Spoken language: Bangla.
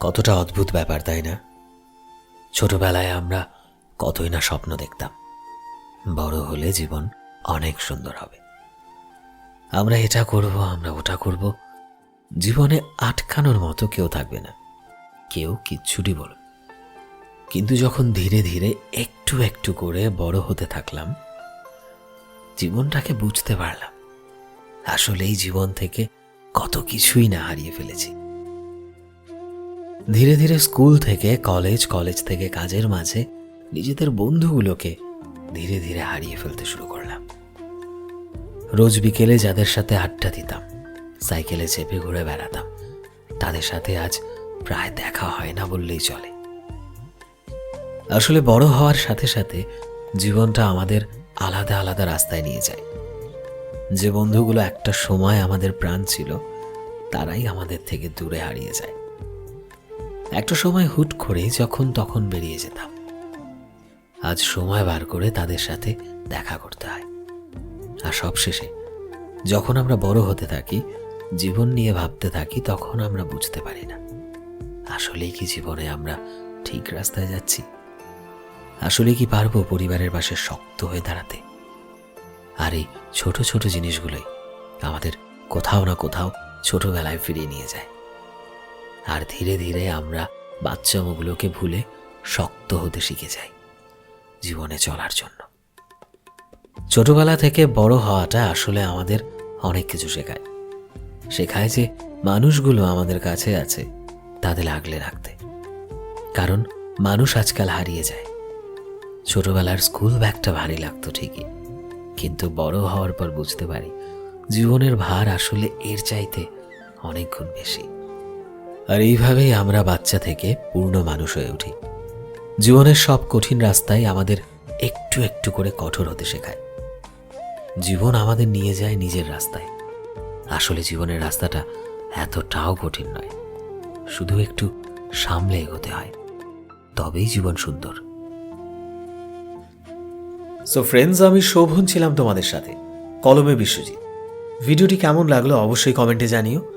কতটা অদ্ভুত ব্যাপার, তাই না? ছোটবেলায় আমরা কতই না স্বপ্ন দেখতাম। বড় হলে জীবন অনেক সুন্দর হবে। আমরা এটা করব, আমরা ওটা করব। জীবনে আটকানোর মতো কেউ থাকবে না। কেউ কিচ্ছুটি বলবে কিন্তু যখন ধীরে ধীরে একটু একটু করে বড় হতে থাকলাম, জীবনটাকে বুঝতে পারলাম। আসলে এই জীবন থেকে কত কিছুই না হারিয়ে ফেলেছি। ধীরে ধীরে স্কুল থেকে, কলেজ কলেজ থেকে কাজের মাঝে নিজেদের বন্ধুগুলোকে ধীরে ধীরে হারিয়ে ফেলতে শুরু করলাম। রোজ বিকেলে যাদের সাথে আড্ডা দিতাম, সাইকেলে চেপে ঘুরে বেড়াতাম, তাদের সাথে আজ প্রায় দেখা হয় না বললেই চলে। আসলে বড় হওয়ার সাথে সাথে জীবনটা আমাদের আলাদা আলাদা রাস্তায় নিয়ে যায়। যে বন্ধুগুলো একটা সময় আমাদের প্রাণ ছিল, তারাই আমাদের থেকে দূরে হারিয়ে যায়। একটা সময় হুট করে যখন তখন বেরিয়ে যেতাম। আজ সময় বার করে তাদের সাথে দেখা করতে হয়। আর সবশেষে, যখন আমরা বড় হতে থাকি, জীবন নিয়ে ভাবতে থাকি, তখন আমরা বুঝতে পারি না, আসলেই কি জীবনে আমরা ঠিক রাস্তায় যাচ্ছি? আসলে কি পারব পরিবারের পাশে শক্ত হয়ে দাঁড়াতে? আর এই ছোট ছোট জিনিসগুলোই আমাদের কোথাও না কোথাও ছোটবেলায় ফিরিয়ে নিয়ে যায়। আর ধীরে ধীরে আমরা বাচ্চামোগুলোকে ভুলে শক্ত হতে শিখে যাই জীবনে চলার জন্য। ছোটবেলা থেকে বড় হওয়াটা আসলে আমাদের অনেক কিছু শেখায়। শেখায় যে মানুষগুলো আমাদের কাছে আছে, তাদের আগলে রাখতে। কারণ মানুষ আজকাল হারিয়ে যায়। ছোটবেলার স্কুল ব্যাগটা ভারী লাগতো ঠিকই। কিন্তু বড় হওয়ার পর বুঝতে পারি, জীবনের ভার আসলে এর চাইতে অনেক গুণ বেশি। আর এইভাবেই আমরা বাচ্চা থেকে পূর্ণ মানুষ হয়ে উঠি। জীবনের সব কঠিন রাস্তায় আমাদের একটু একটু করে কঠোর হতে শেখায়। জীবন আমাদের নিয়ে যায় নিজের রাস্তায়। আসলে জীবনের রাস্তাটা এতটাও কঠিন নয়। শুধু একটু সামলে এগোতে হয়। তবেই জীবন সুন্দর। সো ফ্রেন্ডস আমি শোভন ছিলাম তোমাদের সাথে। কলমে বিশ্বজিৎ। ভিডিওটি কেমন লাগল অবশ্যই কমেন্টে জানিও।